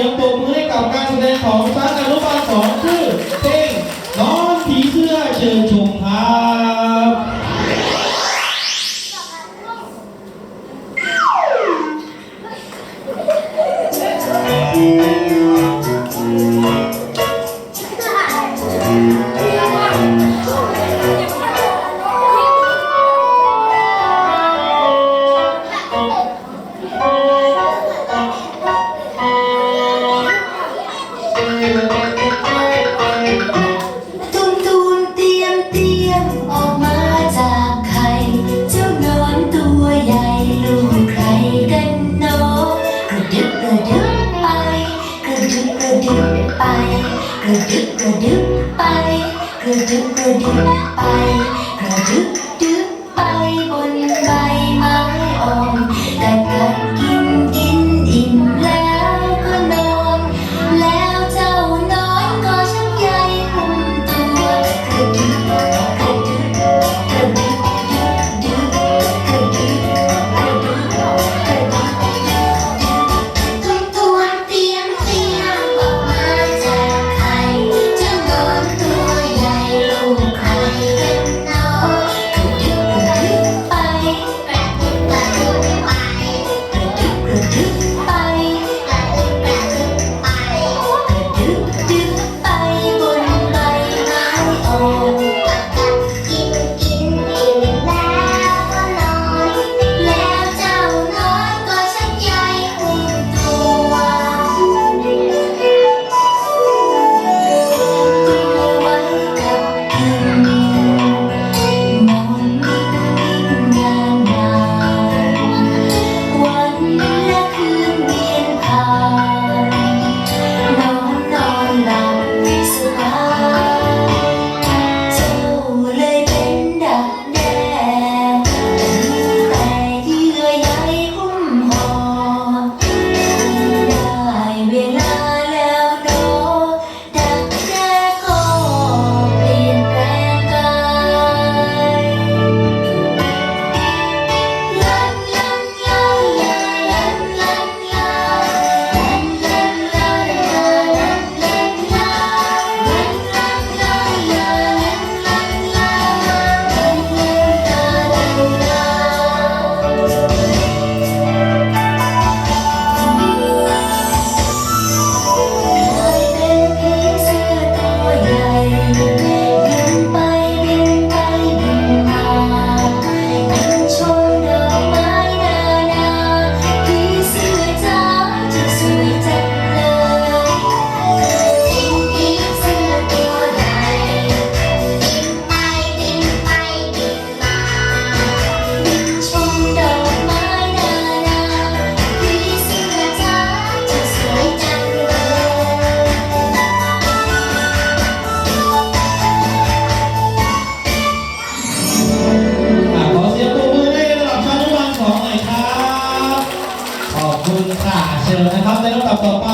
สียงปรบมือให้กับการแสดงของชั้นอนุบาลสองคือเพลงน้องผีเสื้อเชิญชมครับตุ ดึบกระดึบไปกระดึบกระดึบไปกระดึบกระดึบไปกระดึบ